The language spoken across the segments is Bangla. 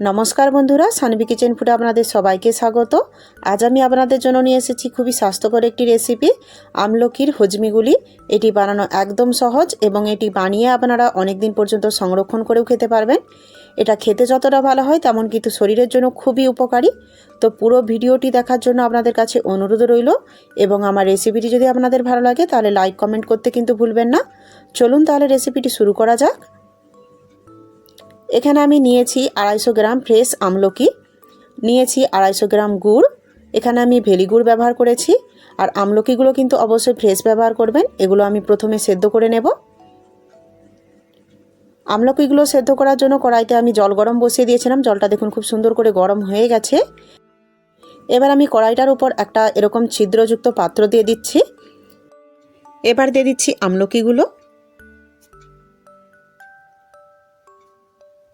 নমস্কার বন্ধুরা, সানবি কিচেন ফুডে আপনাদের সবাইকে স্বাগত। আজ আমি আপনাদের জন্য নিয়ে এসেছি খুবই স্বাস্থ্যকর একটি রেসিপি আমলকির হজমিগুলি। এটি বানানো একদম সহজ এবং এটি বানিয়ে আপনারা অনেক দিন পর্যন্ত সংরক্ষণ করেও খেতে পারবেন। এটা খেতে যতটা ভালো হয় তেমন কিন্তু শরীরের জন্য খুবই উপকারী। তো পুরো ভিডিওটি দেখার জন্য আপনাদের কাছে অনুরোধ রইল এবং আমার রেসিপিটি যদি আপনাদের ভালো লাগে তাহলে লাইক কমেন্ট করতে কিন্তু ভুলবেন না। চলুন তাহলে রেসিপিটি শুরু করা যাক। এখানে আমি নিয়েছি আড়াইশো গ্রাম ফ্রেশ আমলকি, নিয়েছি আড়াইশো গ্রাম গুড়, এখানে আমি ভেলি গুড় ব্যবহার করেছি, আর আমলকিগুলো কিন্তু অবশ্যই ফ্রেশ ব্যবহার করবেন, এগুলো আমি প্রথমে সেদ্ধ করে নেব। আমলকিগুলো সেদ্ধ করার জন্য কড়াইতে আমি জল গরম বসিয়ে দিয়েছিলাম, জলটা দেখুন খুব সুন্দর করে গরম হয়ে গেছে। এবার আমি কড়াইটার উপর একটা এরকম ছিদ্রযুক্ত পাত্র দিয়ে দিচ্ছি। এবার দিয়ে দিচ্ছি আমলকিগুলো।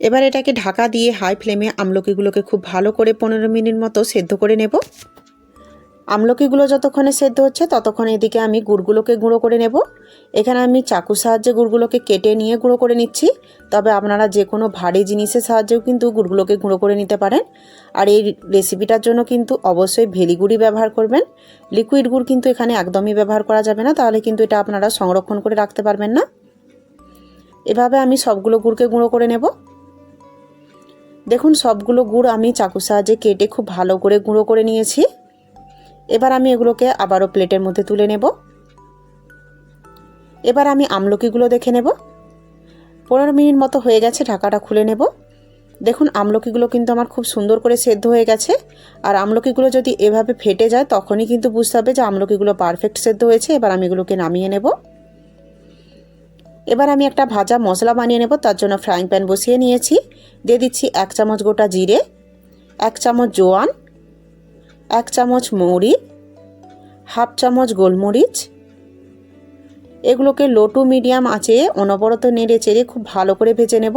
এবার এটাকে ঢাকা দিয়ে হাই ফ্লেমে আমলকিগুলোকে খুব ভালো করে পনেরো মিনিট মতো সেদ্ধ করে নেব। আমলকিগুলো যতক্ষণে সেদ্ধ হচ্ছে ততক্ষণ এদিকে আমি গুড়গুলোকে গুঁড়ো করে নেব। এখানে আমি চাকুর সাহায্যে গুড়গুলোকে কেটে নিয়ে গুঁড়ো করে নিচ্ছি। তবে আপনারা যে কোনো ভারী জিনিসের সাহায্যেও কিন্তু গুড়গুলোকে গুঁড়ো করে নিতে পারেন। আর এই রেসিপিটার জন্য কিন্তু অবশ্যই ভেলি গুড়ি ব্যবহার করবেন। লিকুইড গুড় কিন্তু এখানে একদমই ব্যবহার করা যাবে না, তাহলে কিন্তু এটা আপনারা সংরক্ষণ করে রাখতে পারবেন না। এভাবে আমি সবগুলো গুড়কে গুঁড়ো করে নেব। দেখুন, সবগুলো গুড় আমি চাকুর সাহায্যে কেটে খুব ভালো করে গুঁড়ো করে নিয়েছি। এবার আমি এগুলোকে আবারও প্লেটের মধ্যে তুলে নেব। এবার আমি আমলকিগুলো দেখে নেব। পনেরো মিনিট মতো হয়ে গেছে, ঢাকাটা খুলে নেব। দেখুন, আমলকিগুলো কিন্তু আমার খুব সুন্দর করে সেদ্ধ হয়ে গেছে। আর আমলকিগুলো যদি এভাবে ফেটে যায়, তখনই কিন্তু বুঝতে হবে যে আমলকিগুলো পারফেক্ট সেদ্ধ হয়েছে। এবার আমি এগুলোকে নামিয়ে নেব। এবার আমি একটা ভাজা মশলা বানিয়ে নেব, তার জন্য ফ্রাইং প্যান বসিয়ে নিয়েছি। দিয়ে দিচ্ছি এক চামচ গোটা জিরে, এক চামচ জোয়ান, এক চামচ মৌরি, হাফ চামচ গোলমরিচ। এগুলোকে লো টু মিডিয়াম আঁচে অনবরত নেড়ে চেড়ে খুব ভালো করে ভেজে নেব।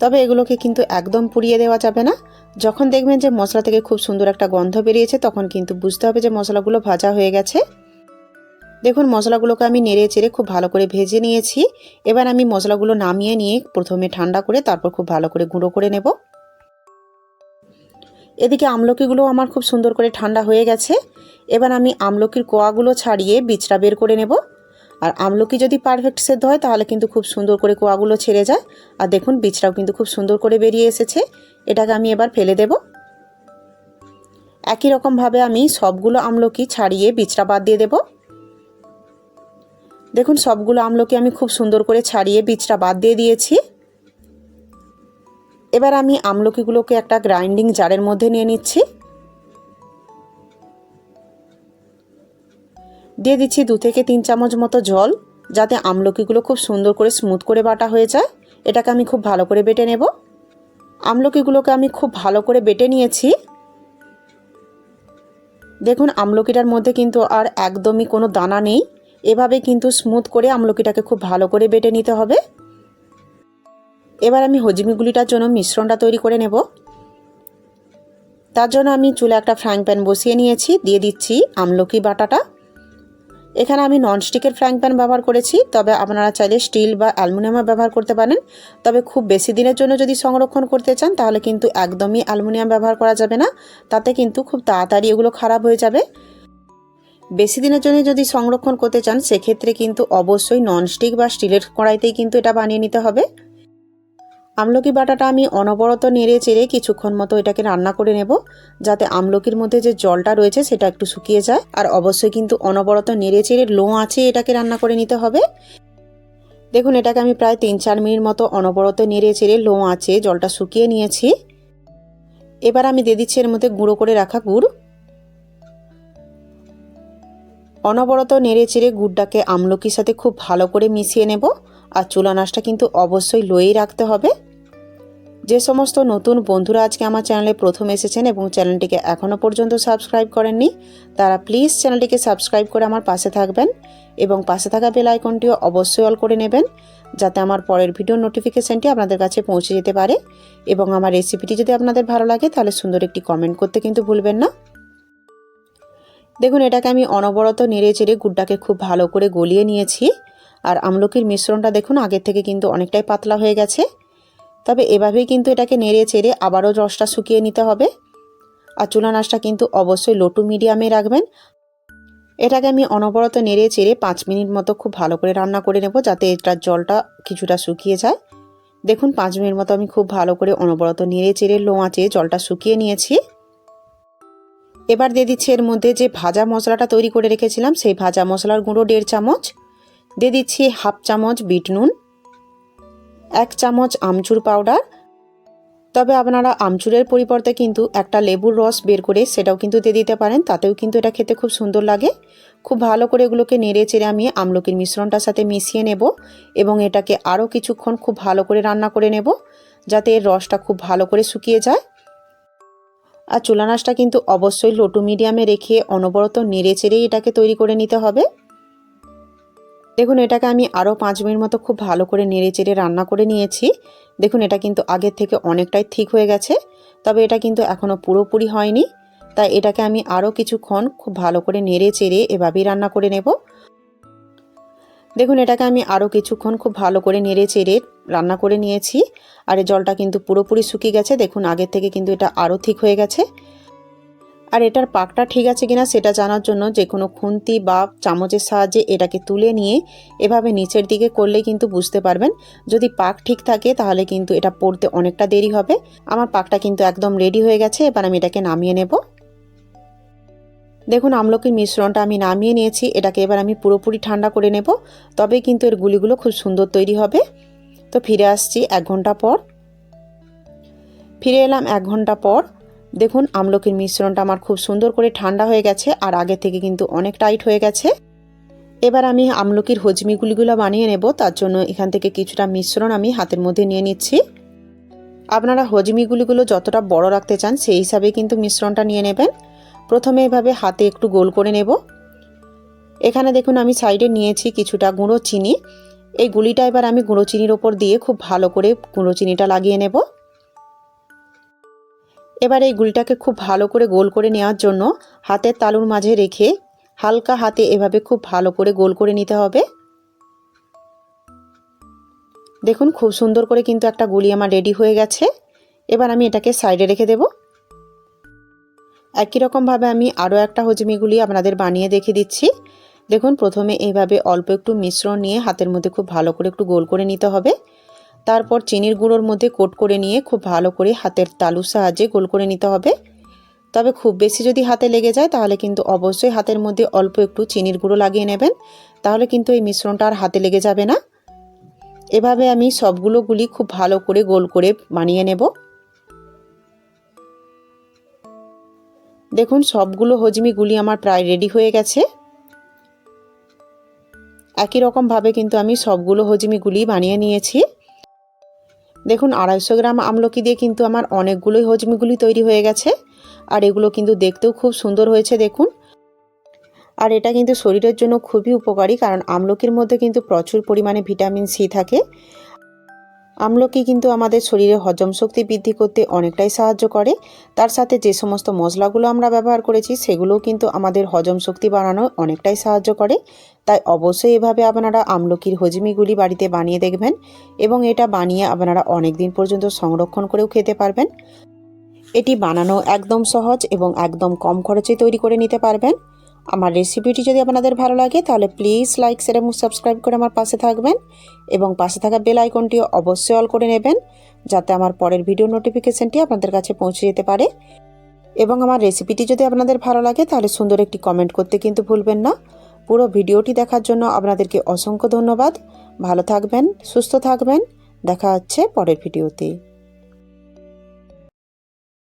তবে এগুলোকে কিন্তু একদম পুড়িয়ে দেওয়া যাবে না। যখন দেখবেন যে মশলা থেকে খুব সুন্দর একটা গন্ধ বেরিয়েছে, তখন কিন্তু বুঝতে হবে যে মশলাগুলো ভাজা হয়ে গেছে। দেখুন, মশলাগুলোকে আমি নেড়ে চেড়ে খুব ভালো করে ভেজে নিয়েছি। এবার আমি মশলাগুলো নামিয়ে নিয়ে প্রথমে ঠান্ডা করে তারপর খুব ভালো করে গুঁড়ো করে নেব। এদিকে আমলকিগুলো আমার খুব সুন্দর করে ঠান্ডা হয়ে গেছে। এবার আমি আমলকির কোয়াগুলো ছাড়িয়ে বীজটা বের করে নেব। আর আমলকি যদি পারফেক্ট সেদ্ধ হয়, তাহলে কিন্তু খুব সুন্দর করে কোয়াগুলো ছেড়ে যায়। আর দেখুন বীজটাও কিন্তু খুব সুন্দর করে বেরিয়ে এসেছে। এটাকে আমি এবার ফেলে দেব। একই রকমভাবে আমি সবগুলো আমলকি ছাড়িয়ে বীজটা বাদ দিয়ে দেবো। দেখুন, সবগুলো আমলকি আমি খুব সুন্দর করে ছাড়িয়ে বীজটা বাদ দিয়ে দিয়েছি। এবার আমি আমলকিগুলোকে একটা গ্রাইন্ডিং জারের মধ্যে নিয়ে নিচ্ছি। দিয়ে দিচ্ছি দু থেকে তিন চামচ মতো জল, যাতে আমলকিগুলো খুব সুন্দর করে স্মুথ করে বাটা হয়ে যায়। এটাকে আমি খুব ভালো করে বেটে নেব। আমলকিগুলোকে আমি খুব ভালো করে বেটে নিয়েছি। দেখুন, আমলকিটার মধ্যে কিন্তু আর একদমই কোনো দানা নেই। এভাবে কিন্তু স্মুথ করে আমলকিটাকে খুব ভালো করে বেটে নিতে হবে। এবার আমি হজমিগুলিটার জন্য মিশ্রণটা তৈরি করে নেব। তার জন্য আমি চুলে একটা ফ্রাইং প্যান বসিয়ে নিয়েছি, দিয়ে দিচ্ছি আমলকি বাটাটা। এখানে আমি ননস্টিকের ফ্রাইং প্যান ব্যবহার করেছি, তবে আপনারা চাইলে স্টিল বা অ্যালুমিনিয়ামও ব্যবহার করতে পারেন। তবে খুব বেশি দিনের জন্য যদি সংরক্ষণ করতে চান, তাহলে কিন্তু একদমই অ্যালুমিনিয়াম ব্যবহার করা যাবে না। তাতে কিন্তু খুব তাড়াতাড়ি এগুলো খারাপ হয়ে যাবে। বেশি দিনের জন্য যদি সংরক্ষণ করতে চান, সেক্ষেত্রে কিন্তু অবশ্যই ননস্টিক বা স্টিলের কড়াইতেই কিন্তু এটা বানিয়ে নিতে হবে। আমলকি বাটাটা আমি অনবরত নেড়ে চেড়ে কিছুক্ষণ মতো এটাকে রান্না করে নেব, যাতে আমলকির মধ্যে যে জলটা রয়েছে সেটা একটু শুকিয়ে যায়। আর অবশ্যই কিন্তু অনবরত নেড়ে চেড়ে লো আছে এটাকে রান্না করে নিতে হবে। দেখুন, এটাকে আমি প্রায় তিন চার মিনিট মতো অনবরত নেড়ে চেড়ে লো আছে জলটা শুকিয়ে নিয়েছি। এবার আমি দিয়ে দিচ্ছি এর মধ্যে গুঁড়ো করে রাখা গুড়। অনবরত নেড়ে চেড়ে গুড়টাকে আমলকির সাথে খুব ভালো করে মিশিয়ে নেব আর চুলা নাচটা কিন্তু অবশ্যই লয়েই রাখতে হবে। যে সমস্ত নতুন বন্ধুরা আজকে আমার চ্যানেলে প্রথম এসেছেন এবং চ্যানেলটিকে এখনও পর্যন্ত সাবস্ক্রাইব করেননি, তারা প্লিজ চ্যানেলটিকে সাবস্ক্রাইব করে আমার পাশে থাকবেন এবং পাশে থাকা বেল আইকনটিও অবশ্যই অল করে নেবেন যাতে আমার পরের ভিডিও নোটিফিকেশানটি আপনাদের কাছে পৌঁছে যেতে পারে এবং আমার রেসিপিটি যদি আপনাদের ভালো লাগে তাহলে সুন্দর একটি কমেন্ট করতে কিন্তু ভুলবেন না। দেখুন, এটাকে আমি অনবরত নেড়ে চেড়ে গুড়টাকে খুব ভালো করে গলিয়ে নিয়েছি। আর আমলকির মিশ্রণটা দেখুন, আগের থেকে কিন্তু অনেকটাই পাতলা হয়ে গেছে। তবে এভাবেই কিন্তু এটাকে নেড়ে চেড়ে আবারও রসটা শুকিয়ে নিতে হবে। আর চুলা নাচটা কিন্তু অবশ্যই লো টু মিডিয়ামে রাখবেন। এটাকে আমি অনবরত নেড়ে চেড়ে পাঁচ মিনিট মতো খুব ভালো করে রান্না করে নেব, যাতে এটার জলটা কিছুটা শুকিয়ে যায়। দেখুন, পাঁচ মিনিট মতো আমি খুব ভালো করে অনবরত নেড়ে চেড়ে লো আঁচে জলটা শুকিয়ে নিয়েছি। এবার দিয়ে দিচ্ছি এর মধ্যে যে ভাজা মশলাটা তৈরি করে রেখেছিলাম, সেই ভাজা মশলার গুঁড়ো দেড় চামচ। দিয়ে দিচ্ছি হাফ চামচ বিট নুন, এক চামচ আমচুর পাউডার। তবে আপনারা আমচুরের পরিবর্তে কিন্তু একটা লেবুর রস বের করে সেটাও কিন্তু দিয়ে দিতে পারেন, তাতেও কিন্তু এটা খেতে খুব সুন্দর লাগে। খুব ভালো করে এগুলোকে নেড়ে চেড়ে আমি আমলকির মিশ্রণটার সাথে মিশিয়ে নেব এবং এটাকে আরও কিছুক্ষণ খুব ভালো করে রান্না করে নেব, যাতে এর রসটা খুব ভালো করে শুকিয়ে যায়। আর চুলা নাচটা কিন্তু অবশ্যই লোটু মিডিয়ামে রেখে অনবরত নেড়ে চেড়েই এটাকে তৈরি করে নিতে হবে। দেখুন, এটাকে আমি আরও পাঁচ মিনিট মতো খুব ভালো করে নেড়ে চেড়ে রান্না করে নিয়েছি। দেখুন, এটা কিন্তু আগের থেকে অনেকটাই ঠিক হয়ে গেছে, তবে এটা কিন্তু এখনও পুরোপুরি হয়নি। তাই এটাকে আমি আরও কিছুক্ষণ খুব ভালো করে নেড়ে চেড়ে এভাবেই রান্না করে নেব। দেখুন, এটাকে আমি আরও কিছুক্ষণ খুব ভালো করে নেড়ে চেড়ে রান্না করে নিয়েছি। আর এই জলটা কিন্তু পুরোপুরি শুকিয়ে গেছে। দেখুন, আগের থেকে কিন্তু এটা আরও ঠিক হয়ে গেছে। আর এটার পাকটা ঠিক আছে কিনা সেটা জানার জন্য যে কোনো খুন্তি বা চামচের সাহায্যে এটাকে তুলে নিয়ে এভাবে নিচের দিকে করলে কিন্তু বুঝতে পারবেন। যদি পাক ঠিক থাকে তাহলে কিন্তু এটা পড়তে অনেকটা দেরি হবে। আমার পাকটা কিন্তু একদম রেডি হয়ে গেছে। এবার আমি এটাকে নামিয়ে নেব। দেখুন, আমলকির মিশ্রণটা আমি নামিয়ে নিয়েছি। এটাকে এবার আমি পুরোপুরি ঠান্ডা করে নেব। তবে কিন্তু এর গুলিগুলো খুব সুন্দর তৈরি হবে। তো ফিরে আসছি এক ঘণ্টা পর। ফিরে এলাম এক ঘণ্টা পর। দেখুন, আমলকির মিশ্রণটা আমার খুব সুন্দর করে ঠান্ডা হয়ে গেছে আর আগে থেকে কিন্তু অনেক টাইট হয়ে গেছে। এবার আমি আমলকির হজমিগুলিগুলো বানিয়ে নেব। তার জন্য এখান থেকে কিছুটা মিশ্রণ আমি হাতের মধ্যে নিয়ে নিচ্ছি। আপনারা হজমিগুলিগুলো যতটা বড় রাখতে চান, সেই হিসাবে কিন্তু মিশ্রণটা নিয়ে নেবেন। প্রথমে এভাবে হাতে একটু গোল করে নেব। এখানে দেখুন আমি সাইডে নিয়েছি কিছুটা গুঁড়ো চিনি। এই গুলিটা এবার আমি গুঁড়ো চিনির ওপর দিয়ে খুব ভালো করে গুঁড়ো চিনিটা লাগিয়ে নেব। এবার এই গুলিটাকে খুব ভালো করে গোল করে নেওয়ার জন্য হাতের তালুর মাঝে রেখে হালকা হাতে এভাবে খুব ভালো করে গোল করে নিতে হবে। দেখুন খুব সুন্দর করে কিন্তু একটা গুলি আমার রেডি হয়ে গেছে। এবার আমি এটাকে সাইডে রেখে দেব। একই রকমভাবে আমি আরও একটা হজমিগুলি আপনাদের বানিয়ে দেখে দিচ্ছি। দেখুন, প্রথমে এইভাবে অল্প একটু মিশ্রণ নিয়ে হাতের মধ্যে খুব ভালো করে একটু গোল করে নিতে হবে। তারপর চিনির গুঁড়োর মধ্যে কোট করে নিয়ে খুব ভালো করে হাতের তালুর সাহায্যে গোল করে নিতে হবে। তবে খুব বেশি যদি হাতে লেগে যায়, তাহলে কিন্তু অবশ্যই হাতের মধ্যে অল্প একটু চিনির গুঁড়ো লাগিয়ে নেবেন। তাহলে কিন্তু এই মিশ্রণটা আর হাতে লেগে যাবে না। এভাবে আমি সবগুলো গুলি খুব ভালো করে গোল করে বানিয়ে নেব। দেখুন, সবগুলো হজমি গুলি আমার প্রায় রেডি হয়ে গেছে। একই রকমভাবে কিন্তু আমি সবগুলো হজমিগুলি বানিয়ে নিয়েছি। দেখুন, আড়াইশো গ্রাম আমলকি দিয়ে কিন্তু আমার অনেকগুলোই হজমিগুলি তৈরি হয়ে গেছে। আর এগুলো কিন্তু দেখতেও খুব সুন্দর হয়েছে, দেখুন। আর এটা কিন্তু শরীরের জন্য খুবই উপকারী, কারণ আমলকির মধ্যে কিন্তু প্রচুর পরিমাণে ভিটামিন সি থাকে। আমলকি কিন্তু আমাদের শরীরে হজম শক্তি বৃদ্ধি করতে অনেকটাই সাহায্য করে। তার সাথে যে সমস্ত মশলাগুলো আমরা ব্যবহার করেছি, সেগুলোও কিন্তু আমাদের হজম শক্তি বাড়ানো অনেকটাই সাহায্য করে। তাই অবশ্যই এভাবে আপনারা আমলকির হজমিগুলি বাড়িতে বানিয়ে দেখবেন এবং এটা বানিয়ে আপনারা অনেক দিন পর্যন্ত সংরক্ষণ করেও খেতে পারবেন। এটি বানানো একদম সহজ এবং একদম কম খরচে তৈরি করে নিতে পারবেন। আমার রেসিপিটি যদি আপনাদের ভালো লাগে, তাহলে প্লিজ লাইক শেয়ার এবং সাবস্ক্রাইব করে আমার পাশে থাকবেন। এবং পাশে থাকা বেল আইকনটিও অবশ্যই অল করে নেবেন, যাতে আমার পরের ভিডিও নোটিফিকেশনটি আপনাদের কাছে পৌঁছে যেতে পারে। এবং আমার রেসিপিটি যদি আপনাদের ভালো লাগে, তাহলে সুন্দর একটি কমেন্ট করতে কিন্তু ভুলবেন না। পুরো ভিডিওটি দেখার জন্য আপনাদেরকে অসংখ্য ধন্যবাদ। ভালো থাকবেন, সুস্থ থাকবেন। দেখা হচ্ছে পরের ভিডিওতে